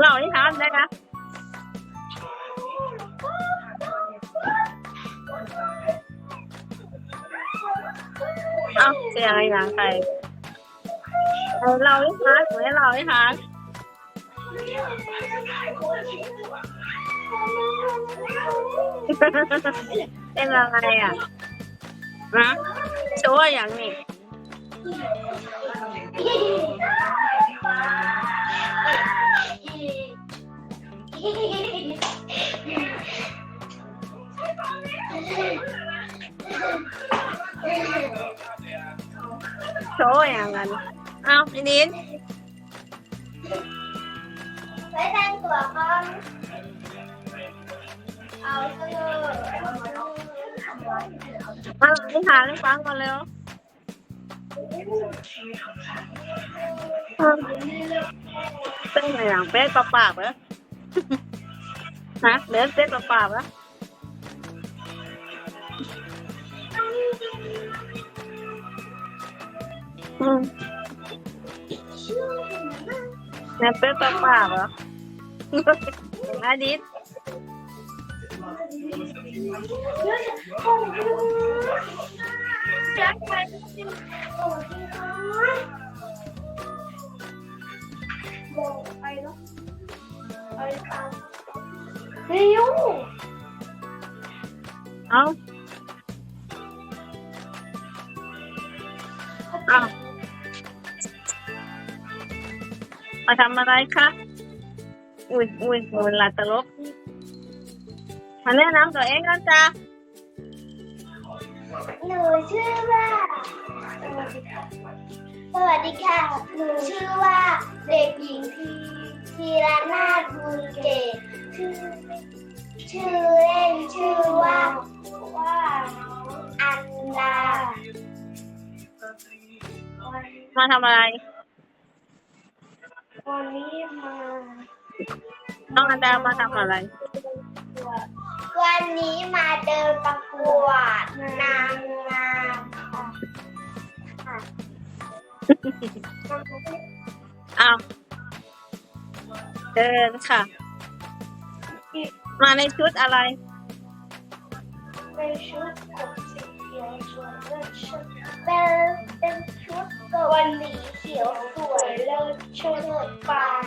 เราที่ทานได้นะเอ้าเสียงอะไรอย่างใครเอาเราที่ทานหรือเราที่ทานเป็นอะไรอะนะโชว์อย่างนี้ โชว์อย่างนั้นเอาไอ้ดินไว้แต่งตัวก่อนเอาเสื้อมาที่ทานให้ฟังก่อนเร็วเอาเป็นอะไรอย่างเป็ดปลาปากเหรอ ฮะเดี๋ยวเป็ดปลาปากเหรออืมเนี่ยเป็ดปลาปากเหรออาดิษไปเนาะ ไปตามเฮ้ยยูเอาเอามาทำอะไรคะอุ้ยอุ้ยเวลาตลกมาแนะนำตัวเองกันจ้าหนูชื่อว่า สวัสดีค่ะ หนูชื่อว่าเด็กหญิงที ทีระนาถบุญเกตชื่อชื่อเล่นชื่อว่าว่าอันดามาทำอะไร วันนี้มาน้องอันดามาทำอะไร วันนี้มาเดินประกวดนางงามค่ะเอา เดินค่ะ มาในชุดอะไร เป็นชุดผมสีเขียวสวยเลิศชุดเป็นเป็นชุดกวันนี้เขียวสวยเลิศชุดปาน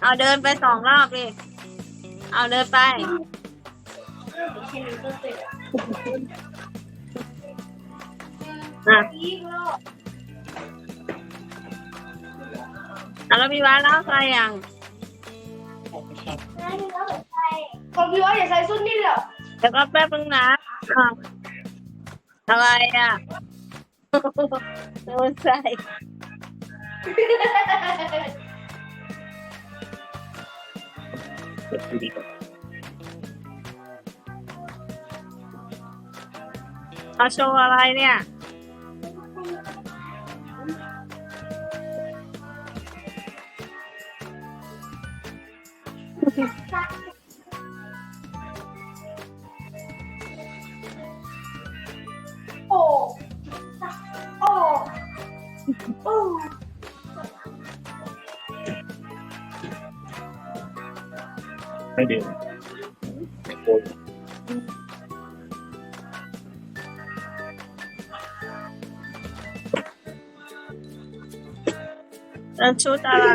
เอาเดินไปสองรอบดิเอาเดินไป แค่นี้ก็เสร็จ อะอีกรอบเอาแล้วพี่วานเล่าใครยังนั่นก็เหมือนใส่ของพี่ว่าอย่าใส่ส้นนี่เหรอเดี๋ยวก็แป๊บนึงนะอ้าวอะไรอะโดนใส่เอาโชว์อะไรเนี่ย แล้วชุดอะไร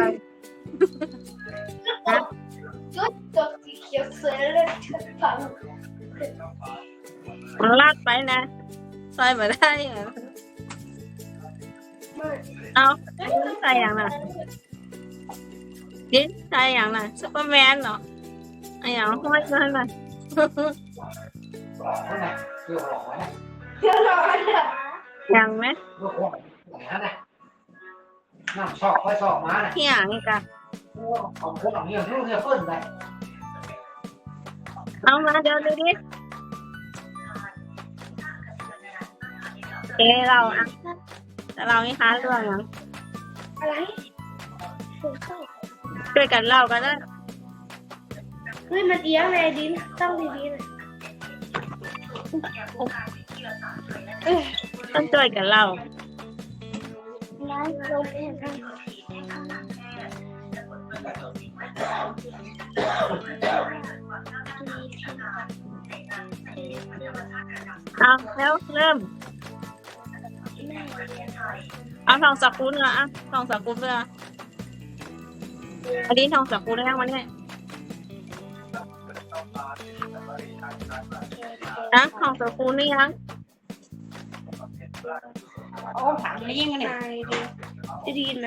ชุดตัวสีเขียวสวยเลิศชุดปังมันลาดไปนะใส่มาได้เหรอเอาใส่อย่างน่ะดิ้นใส่อย่างน่ะซุปเปอร์แมนเหรอไอ้อย่างห้อยมาหน่อยเดี๋ยวรอนะอย่างไหม น้ำชอกค่อยชอกมาน่ะที่อย่างอีกอะของพวกนี้ลูกเนี่ยเพิ่นไปเอามาเดี๋ยวดูดิเอเราอะแต่เราไม่ค้าเรื่องอย่างอะไรช่วยกันเล่ากันนะเฮ้ยมันเอียงเลยดินต้องดีๆหน่อยต้องช่วยกันเล่า ร้านโรงเรียนกันเอาแล้วเริ่ม เอาทองสักกุลละอะทองสักกุลเลยอะอันนี้ทองสักกุลได้ยังวันนี้นะทองสักกุลนี่ยัง โอ้ถามไม่ยิ่งกันเนี่ยจะดีไหม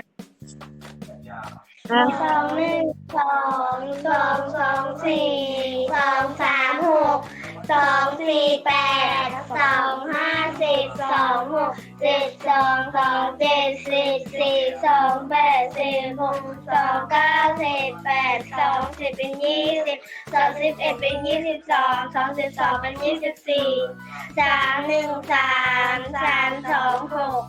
เออสองหนึ่งสองสองสองสี่สองสามหก สองสี่แปดสองห้าสิบสองหกเจ็ดสองสองเจ็ดสิบสี่สองแปดสิบหกสองเก้าสิบแปดสองสิบเป็นยี่สิบสองสิบเอ็ดเป็นยี่สิบสองสองสิบสองเป็นยี่สิบสี่สามหนึ่งสามสามสองหก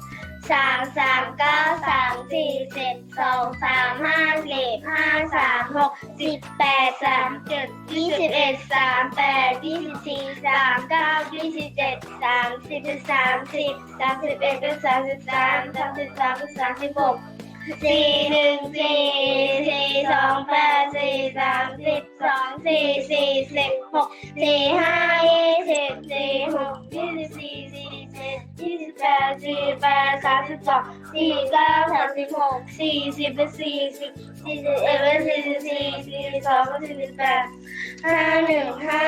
สามสามเก้าสามสี่เจ็ดสองสามห้าสิบห้าสามหกสิบแปดสามเจ็ดยี่สิบเอ็ดสามแปดยี่สิบสี่สามเก้ายี่สิบเจ็ดสามสิบสามสิบสามสิบเอ็ดเป็นสามสิบสามสามสิบสามเป็นสามสิบหกสี่หนึ่งสี่สี่สองแปดสี่สามสิบสองสี่สี่สิบหกสี่ห้ายี่สิบสี่หกยี่สิบสี่สี่ จ็ดยี่สิบแปดสี่แปดสามสิบสองสี่เก้าสามสิบหกสี่สิบเป็นสี่สิบสี่สิบเอ็ดเป็นสี่สิบสี่สี่สิบสองเป็นสี่สิบแปดห้าหนึ่งห้า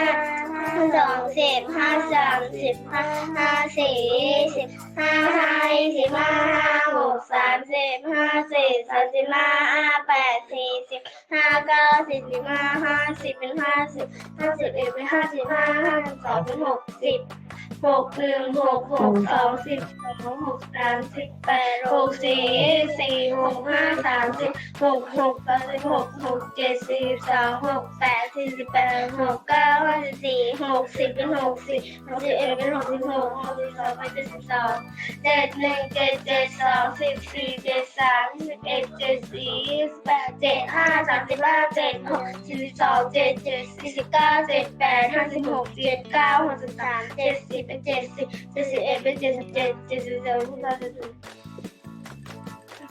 ห้าสองสิบห้าสามสิบห้าห้าสี่สิบห้าห้าสิบห้าห้าหกสามสิบห้าสี่สามสิบห้าห้าแปดสี่สิบห้าเก้าสี่สิบห้าห้าสิบเป็นห้าสิบห้าสิบเอ็ดเป็นห้าสิบห้าห้าสิบสองเป็นหกสิบ หกหนึ่งหกหกสองสิบสองหกสามสิบแปดหกสี่สี่หกห้าสามสิบหกหกแปดสิบหกหกเจ็ดสี่สองหกแปดสี่สิบแปดหกเก้าห้าสิบสี่หกสิบเป็นหกสิบหกสิบเอ็ดเป็นหกสิบหกหกสิบสองเป็นเจ็ดสิบสองเจ็ดหนึ่งเจ็ดเจ็ดสองสิบสี่เจ็ดสามสิบเอ็ดเจ็ดสี่ยี่สิบแปดเจ็ดห้าสามสิบห้าเจ็ดหกสี่สิบสองเจ็ดเจ็ดสี่สิบเก้าเจ็ดแปดห้าสิบหกเจ็ดเก้าหกสิบสามเจ็ดสิบเป็นเจ็ดสิบเจ็ดสิบเอ็ดเป็นเจ็ดสิบเจ็ดเจ็ดสิบสองเจ็ดสิบสาม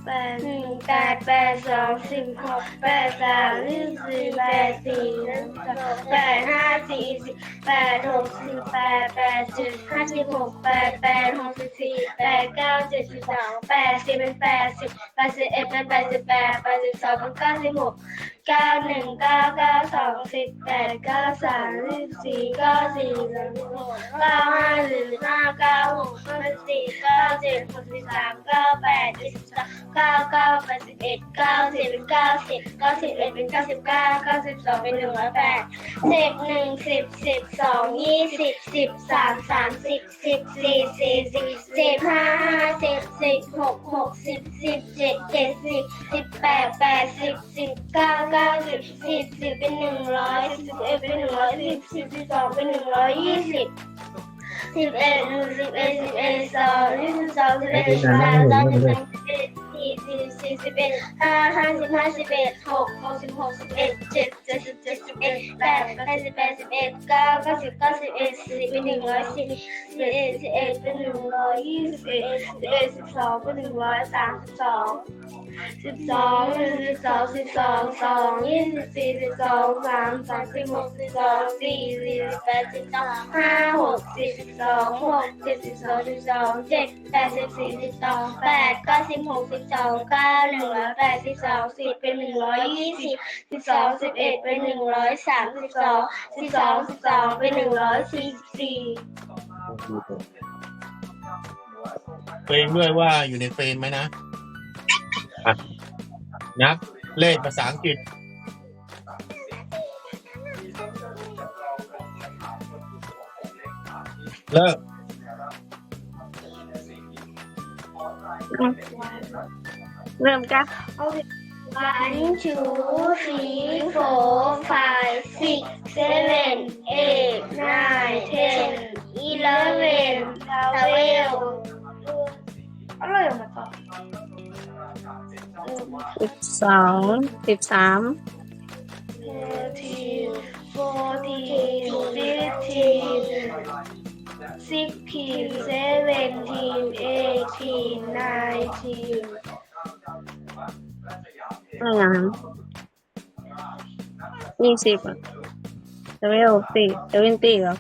แปดหนึ่งแปดแปดสองสิบหกแปดสามยี่สิบแปดสี่แปดห้าสี่สิบแปดหกสิบแปดแปดเจ็ดห้าสิบหกแปดแปดหกสิบสี่แปดเก้าเจ็ดสิบสองแปดสิบเป็นแปดสิบแปดสิบเอ็ดเป็นแปดสิบแปดแปดสิบสองเป็นเก้าสิบหก เก้าหนึ่งเก้าเก้าสองสิบแปดเก้าสามสิบสี่เก้าสี่สามสิบหกเก้าห้าสิบห้าเก้าหกห้าสี่เก้าเจ็ดหกสิบสามเก้าแปดยี่สิบสองเก้าเก้าแปดสิบเอ็ดเก้าสิบเป็นเก้าสิบเก้าสิบเอ็ดเป็นเก้าสิบเก้าเก้าสิบสองเป็นหนึ่งร้อยแปดสิบหนึ่งสิบสิบสองยี่สิบสิบสามสามสิบสิบสี่สี่สิบสิบห้าห้าสิบสิบหกหกสิบสิบเจ็ดเจ็ดสิบสิบแปดแปดสิบสิบเก้าเก้าสิบสิบสิบเป็นหนึ่งร้อยสิบเอ็ดเป็นหนึ่ สี่สิบเอ็ดห้าห้าสิบห้าสิบเอ็ดหกหกสิบหกสิบเอ็ดเจ็ดเจ็ดสิบเจ็ดสิบเอ็ดแปดแปดสิบแปดสิบเอ็ดเก้าเก้าสิบเก้าสิบเอ็ดสิบเป็นหนึ่งร้อยสิบสิบเอ็ดสิบเอ็ดเป็นหนึ่งร้อยยี่สิบเอ็ดสิบเอ็ดสิบสองเป็นหนึ่งร้อยสามสิบสองสิบสองสิบสองสิบสองสองยี่สิบสี่สิบสองสามสามสิบหกสิบสองสี่สี่สิบแปดสิบสองห้าหกสิบสองหกสิบสองสิบสองเจ็ดแปดสิบสี่สิบสองแปดเก้าสิบหกสิบสองเก้าหนึ่งร้อยแปดสิบสองสิบเป็นหนึ่งร้อยยี่สิบสิบสองสิบเอ็ดเป็นหนึ่งร้อยสามสิบสองสิบสองสิบสองเป็นหนึ่งร้อยสี่สิบสี่เพลงด้วยว่าอยู่ในเฟรมไหมนะอะนับเลขภาษาอังกฤษเลิก เริ่มจ้ะ One, two, three, four, five, six, seven, eight, nine, ten, eleven, twelve. อะไรออกมาต่อสิบสองสิบสาม thirteen, fourteen, fifteen, sixteen seventeen eighteen nineteen Ah. Ajá. Sí, pues. sí, pa. Te voy a vestir, te bendiga.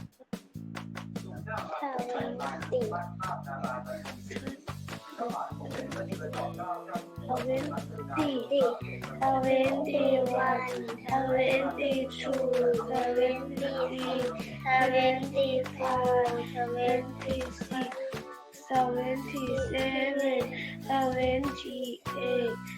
Seventy-seven, seventy-eight.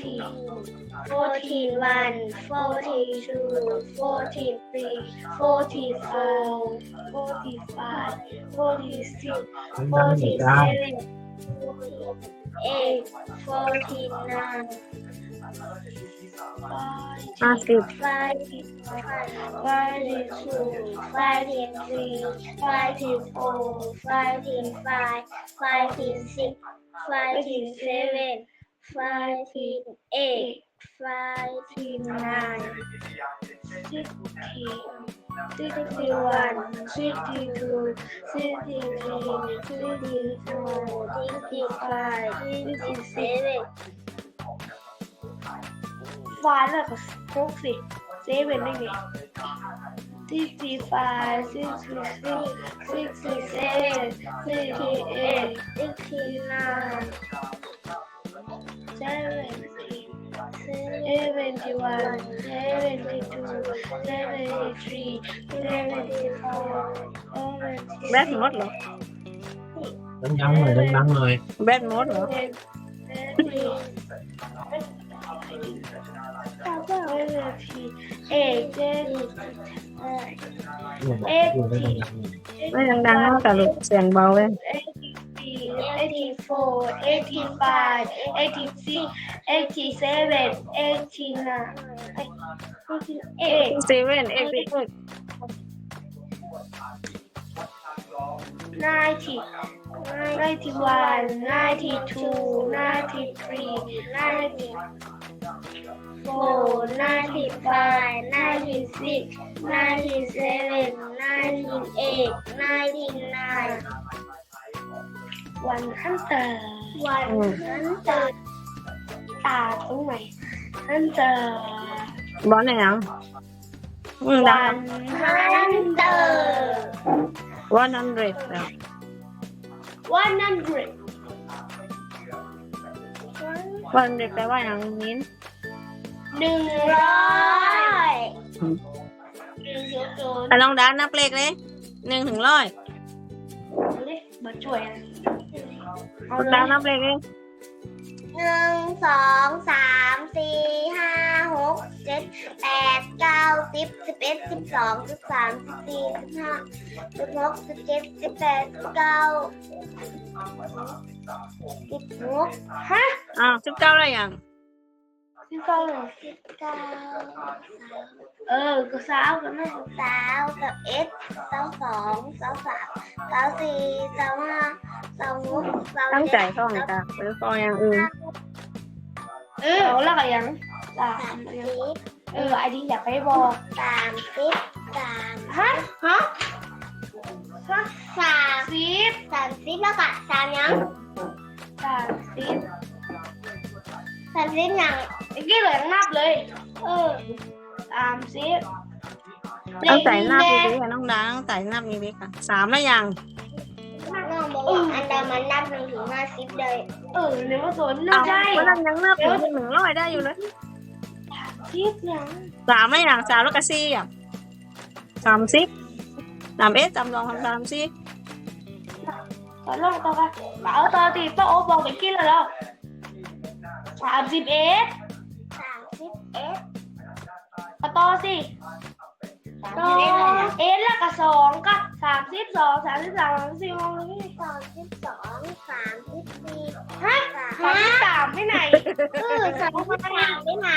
three, forty one, forty two, forty three, forty four, forty five, forty six, forty seven, forty eight, forty nine. ห้าสิบ Fighting one, fighting two, fighting three, fighting four, fighting five, fighting six, fighting seven, five eight five nine sixty sixty one sixty two sixty three sixty four sixty five sixty seven ฟาแล้วก็ seventy seventy one seventy two seventy three seventy four แบตหมดเหรอดังๆหน่อยดั 84, 85, 87, 89, 90, 91, 92, 93, 94, 95, 96, 97, 98, 99, วันฮันเตอร์วันฮันเตอร์ตาตรงไหนฮันเตอร์บอลไหนยังอืมดัวังนฮันเตอร์ one hundred แล้ว one hundred one hundred แปลว่าอย่างนี้หนึ่งร้อยหนึ่งศูนย์ศูนย์แต่ลองดังนับเลขเลยหนึ่งถึงร้อยเลยมาช่วย เอาดังนับเลขเลยหนึ่งสองสามสี่ห้าหกเจ็ดแปดเก้าสิบสิบเอ็ดสิบสองสิบสามสิบสี่สิบห้าสิบหกสิบเจ็ดสิบแปดสิบเก้าสิบหกฮะอ้าวสิบเก้าแล้วยังสิบเก้าเลยสิบเก้า เออก็สาวกันนะสาวกับเอสสาวสองสาวสามสาวสี่สาวห้าสาวหกสาวตั้งใจเจ็ดท่องจ้ะหรือฟองอย่างอื่นเออเอาละกันยังสามสิบเออไอ้นี่อยากไปบอกสามสิบสามฮะฮะสามสิบสามสิบแล้วก็สามยังสามสิบสามสิบยังไอ้กี้เหลือนับเลย เออ สามสิบต้องใส่นับดีๆค่ะน้องดังต้องใส่นับดีๆค่ะสามแล้วยังน้องบอกว่าอันดามันนับหนึ่งถึงห้าสิบเลยเออเนี่ยว่าสนนับได้คนนั้นยังนับถึงหนึ่งร้อยได้อยู่เลยสิบยังสามไม่อย่างสามแล้วก็สี่อะสามสิบสามเอสสามสองสามสามสี่ต่อลงต่อกันเอาต่อตีป้าโอบอกไปกินแล้วเหรอสามสิบเอ็ดสามสิบเอ็ด ต่อสิต่อเอ็นแล้วก็สองก็สามสิบสองสามสิบสามสามสิบสี่สามสิบสองสามสิบสี่ฮะสามสิบสามที่ไหนเออสามสิบสามที่ไหน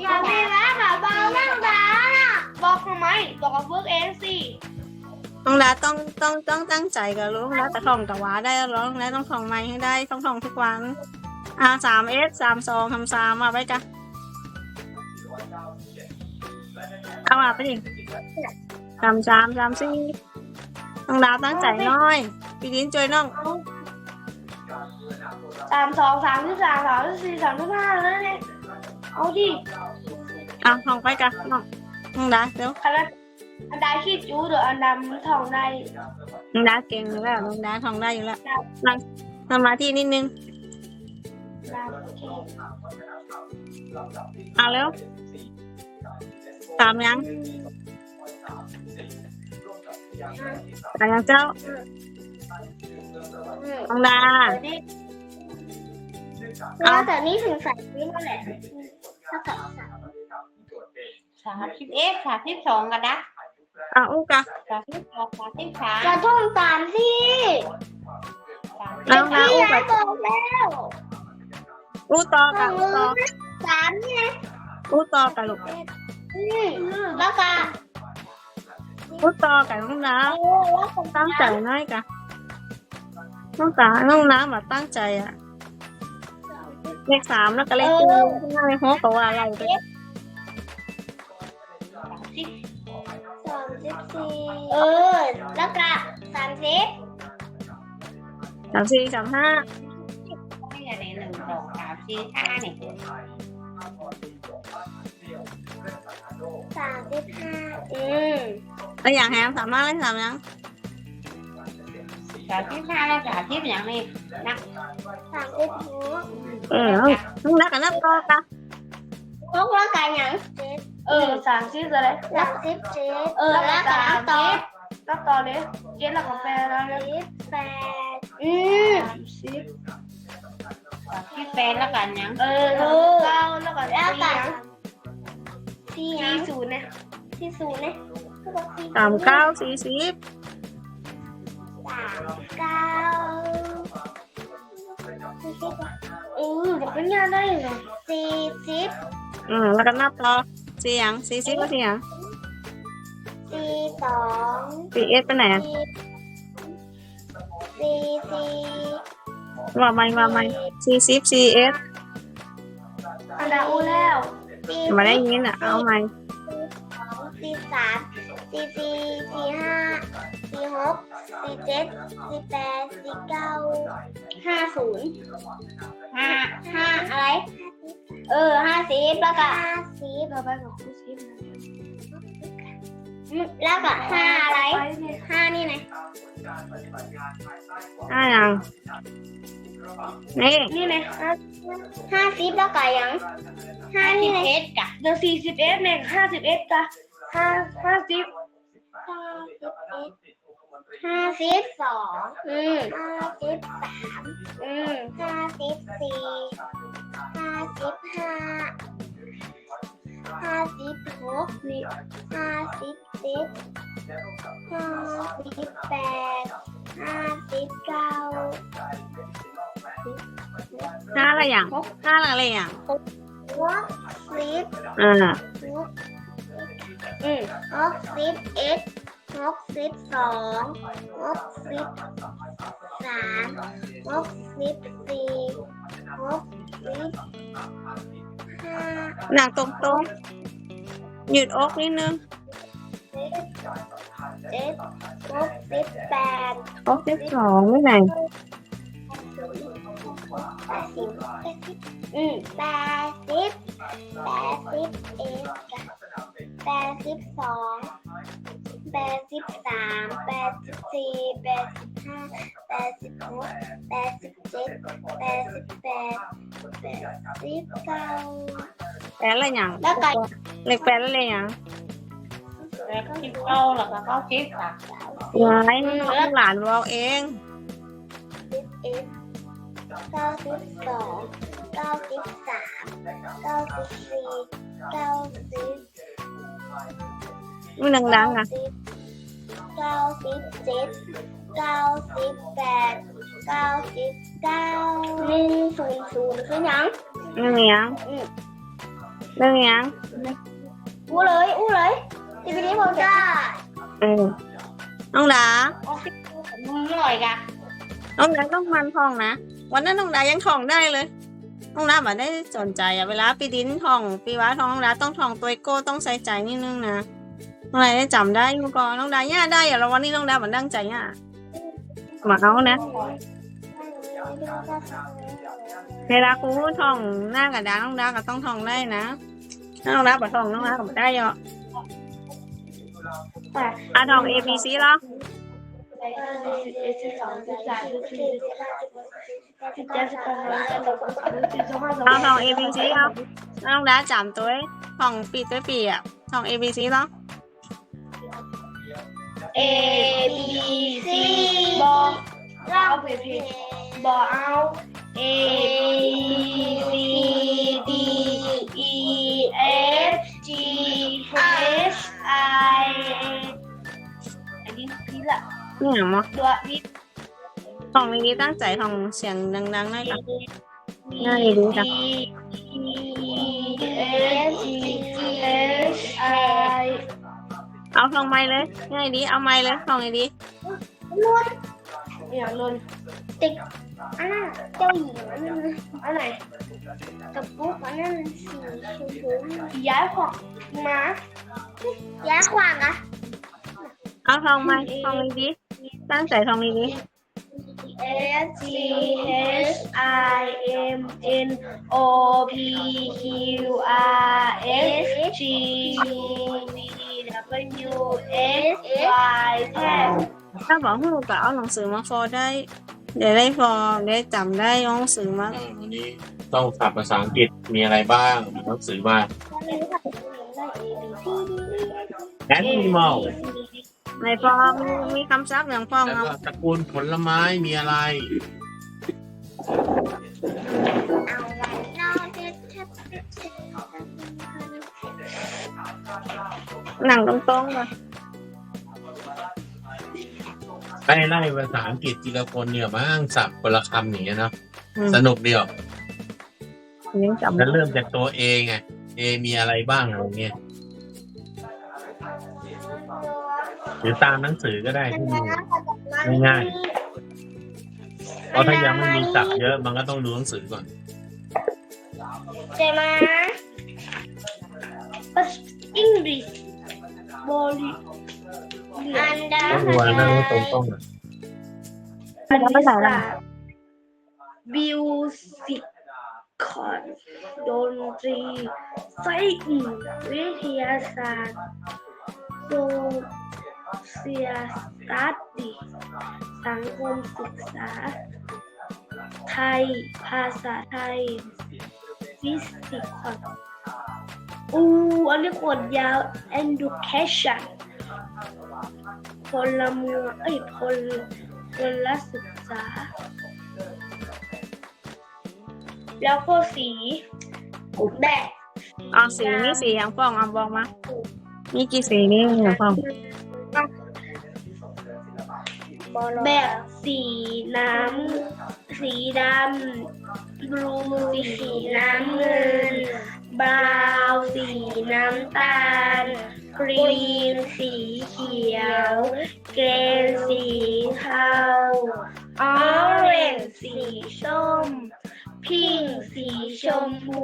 อย่าไม่ว่าขาเบาบ้างบ้าบอกทำไมบอกกับเพิ่มกเอ็นสิน้องแล้ต้องต้องต้องตั้งใจกับลูกแล้วจะท่องกับวาได้ร้องแล้วต้องท่องไม่ให้ได้ต้องท่องทุกวันอ่าสามเอสสามสองทำสามมาไว้กัน เอามาไปดิสามสามสามสี่น้องดาตั้งใจหน้อยพี่ดินช่วยน้องสามสองสามที่สามสามที่สี่สามที่ห้าแล้วเนี่ยเอาดิอะท่องไปจ้ะน้องน้องดาเดี๋ยวคณะอันใดขี้จูเดี๋ยวอันดำทองได้น้องดาเก่งอยู่แล้วน้องดาท่องได้อยู่แล้วนั่งสมาธินิดนึงดำโอเคเอาเร็ว สามยังสามยังเจ้าน้องดาแล้วแต่นี่ถึงใส่นี่นั่นแหละถ้าเกิดสามสิบเอ็ดสามสิบสองกันนะอะอุ้กะสามสิบสองสามสิบสามกระท่องตามสิสามน้องดาอุ้พี่กะยายบอกแล้วอู้ต่อกะอู้ต่อสามนี่ไงอู้ต่อกะลูก อืมแล้วก็อู้ต่อกะน้องดาเออแล้วก็ตั้งใจหน้อยกะน้องตาน้องน้ำแบบตั้งใจอะเลขสามแล้วก็เลขสี่ข้างหน้าเลขหกก็ว่าอะไรไปสามสิบสามสิบสี่เออ แล้วก็สามสิบสามสี่สามห้าไม่ใช่ในหนึ่งสองสามสี่ห้าเนี่ย สามสิบห้าอืมแล้วอย่างแฮมสามห้าเลขสามยังสามสิบห้าแล้วสามสิบอย่างนี้นะสามสิบหกเออน้องนักกันนับต่อกะพกแล้วกันยังเออสามสิบอะไรสามสิบเจ็ดเออแล้วก็นับต่อนับต่อเลยเจ็ดแล้วก็แปดแล้วสิบแปดอืมสิบสามสิบแปดแล้วกันยังเออเก้าแล้วก็แล้วก็สี่ สี่ศูนย์นะสี่ศูนย์นะสามเก้าสี่สิบสามเก้าสี่สิบเออเดี๋ยวเป็นงานได้เลยสี่สิบอืมแล้วก็นับต่อสี่ยังสี่สิบก็สี่ยังสี่สองสี่เอสไปไหนอะสี่สี่ว่าไม่ว่าไม่สี่สิบสี่เอสอันดาอูแล้ว สี่มาได้ยินอะ เอาไหมสี่สามสี่สี่สี่ห้าสี่หกสี่เจ็ดสี่แปดสี่เก้าห้าศูนย์ห้าห้าอะไร เออห้าสิบแล้วก็ห้าสิบเราไปกับครูสิบแล้วก็ห้าอะไรห้านี่ไงห้ายังนี่นี่ไงห้าสิบแล้วก็ยัง ห้านี่ไงเอ็ดกะเดี๋ยวสี่สิบเอ็ดเนี่ยห้าสิบเอ็ดจ้ะห้าห้าสิบห้าสิบสองอืมห้าสิบสามอืมห้าสิบสี่ห้าสิบห้าห้าสิบหกห้าสิบเจ็ดห้าสิบแปดห้าสิบเก้าห้าอะไรอย่างห้าอะไรอย่าง หกสิบอ่าอืมหกสิบเอ็ดหกสิบสองหกสิบสามหกสิบสี่หกสิบห้า หนังตรงตรงๆหยุดอกนิดนึงเจ็ดหกสิบแปด อกสิบสองไม่ไหน แปดสิบ อืมแปดสิบแปดสิบเอ็ดแปดสิบสองแปดสิบสามแปดสิบสี่แปดสิบห้าแปดสิบหกแปดสิบเจ็ดแปดสิบแปดแปดสิบเก้าแปดอะไรอย่างแล้วก็เลขแปดอะไรอย่างแล้วก็สิบเก้าแล้วก็เก้าสิบค่ะยายน้องหลานบอกเองสิบเอ็ดเก้าสิบสอง เก้าสิบสามเก้าสิบสี่เก้าสิบมันดังๆอะเก้าสิบเจ็ดเก้าสิบแปดเก้าสิบเก้าหนึ่งศูนย์ศูนย์คือหยังเรื่องยังเรื่องยังอู้เลยอู้เลยที่พี่นี่ผมได้เออน้องดาโอเคมึงหน่อยกะน้องดาต้องมันท่องนะ วันนั้นน้องดายังท่องได้เลย น้องดาแบบได้สนใจอะเวลาปีดินท่องปีว้าท่องน้องดาต้องท่องตัวโก้ต้องใส่ใจนิดนึงนะน้องดาได้จำได้ยูก่อน้องดาย่าได้อะแล้ววันนี้น้องดาเหมือนตั้งใจย่ามาเอานะเวลาครูท่องหน้ากระดานน้องดาก็ต้องท่องได้นะถ้าน้องดาบ่ท่องน้องดาก็บ่ได้หรออะท่อง A B C เหรอ เอาท่อง A B C เอาน้องดาจำตัวไว้ท่องปีตัวปีอะท่อง A B C เหรอ A B C บอเราไปผิดบอเอา A B C D E F G H I อันนี้พี่ละนี่อย่างมั้ตัวนี้ ท่องดีๆตั้งใจท่องเสียงดังๆหน่อยค่ะง่ายดีจ้ะ E F G H I เอาท่องไม้เลยง่ายดีเอาไม้เลยท่องดีอย่างนนติ๊กอันนั้นเจ้าหญิงอันนั้นอันไหนกับปุ๊กอันนั้นสีชมพูย้ายขวางมาย้ายขวางอะๆเอาท่องไม้ท่องดีๆตั้งใจท่องดี S T H I M N O P Q R S G W S Y Z ๆถ้าบอกหูก็เอาหนังสือมาฟอได้เดี๋ยวได้ฟอได้จำได้เอาหนังสือมาอ่าวันนี้ต้องศัพท์ภาษาอังกฤษมีอะไรบ้างมีหนังสือมา animal ในฟอมีมีคำศัพท์อย่างฟองแล้วเอาก็ตระกูลผลไม้มีอะไรหนังตรงๆเลยไล่ไล่ภาษาอังกฤษทีละคนเนี่ยบ้างศัพท์คนละคำอย่างเงี้ยเนาะอืมสนุกเดียวยังจำแล้วเริ่มจากตัว A ไง A มีอะไรบ้างอะไรเงี้ย หรือตามหนังสือก็ได้ที่มี ง่ายๆเพราะถ้ายังไม่มีศัพท์เยอะมันก็ต้องดูหนังสือก่อนใช่ไหม English body อันดาต้องดูอะไรนั่งตรงๆอะอันนี้ภาษาอะไรบิวสิคอนดนตรีไซน์วิทยาศาสตร์โซ เชียสตัดดีสังคมศึกษา ไทย ภาษาไทย ฟิสิกส์อูอันนี้ขวดยาว education พลเมืองเอ้ยพลพลศึกษา แล้วก็สีแดงเอาสีมีสีอย่างฟองเอาบอกมา มีกี่สีนี่อย่างฟอง แบบสีน้ำสีดำบลูสีน้ำเงิน บราวสีน้ำตาลครีมสีเขียว เกรนสีเทาออเรนจ์สีส้ม พิงค์สีชมพู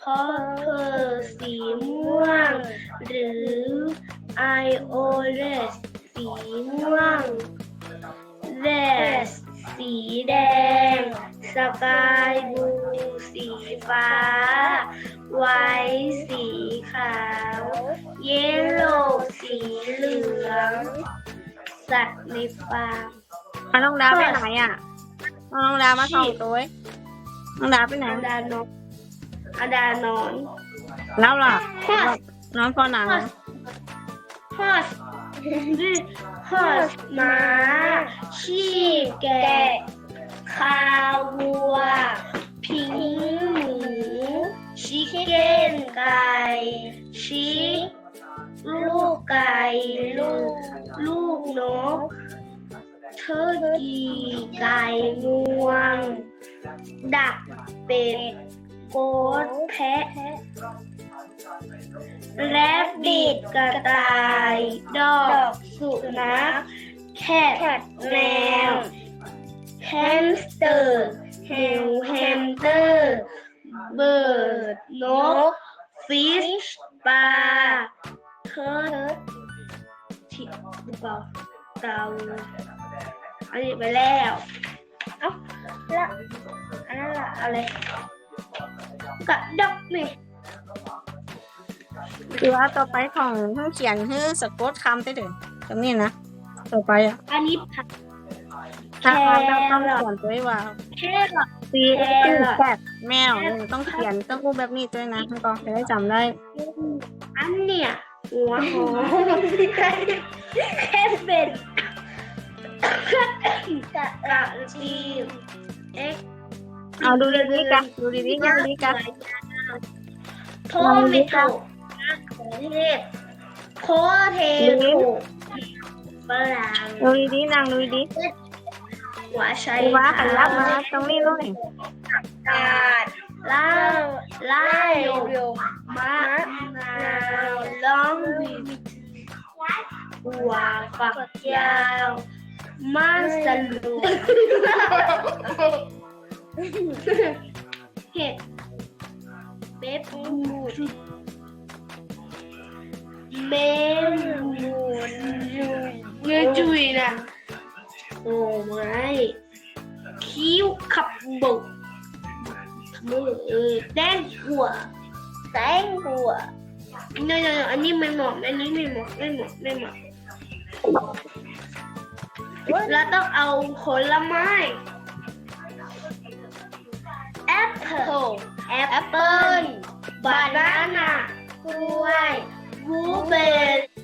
พอเพอร์สีม่วง หรือไอโอเลสสีม่วง เรสสีแดง สกายบลูสีฟ้า ไวท์สีขาว เยลโล่สีเหลือง สัตว์ในฟาร์มเอาน้องดาไปไหนอะเอาน้องดามาท่องตัวไว้น้องดาไปไหนอาดานอนอาดานอน แล้วล่ะฮอสนอนพอหนังฮอส ฮอสม้า ชีพแกะคาวัว พิงหมูชิคเก้นไก่ชิลูกไก่ลูกลูกนกเทอร์กีไก่งวง ดักเป็ดโกดแพะ แรบบิดกระต่าย ดอกสุนัขแคทแมวแฮมสเตอร์แฮวแฮมสเตอร์เบิร์ดนกฟิชปลาเคิร์ดทิหรือเปล่าเต่าอันนี้ไปแล้วเอ้าล้วอันนั้นละอะไรกระดกนี่ พี่ว่าต่อไปของเพิ่งเขียนคือสะกดคำไปเด้อตรงนี้นะ ต่อไปอะอันนี้ผักถ้าแคเราต้องรอทเขียนด้วยว่าแครอทซีแคเอรอทแคทแมวเออต้องเขียนต้องรูปแบบนี้ด้วยนะคุณกองจะได้จำได้ อันเนี่ยหัวหอมแค่เป็นกระกระชีเอ็กเอาดูดีๆกันดูดีๆกันดูดีๆกันโทเมโต้มะเขือเทศโคเทโต้ฝรั่งดูดีๆนางดูดีหัวไชัๆพี่ว่าขยับมาตรงนี้ด้วยกาดล่าล่าโยมะนาวลองวิหัวฝักยาวมาสลูเห็ดเบ็บบูด เมมูนยูเงยจุยนะโอ้ไม่คิ้วขับบุกมือเออแดงหัวแดงหัวเนยๆอันนี้ไม่เหมาะอันนี้ไม่เหมาะไม่เหมาะไม่เหมาะแล้วต้องเอาผลไม้แอปเปิลแอปเปิลบานาน่า Uber.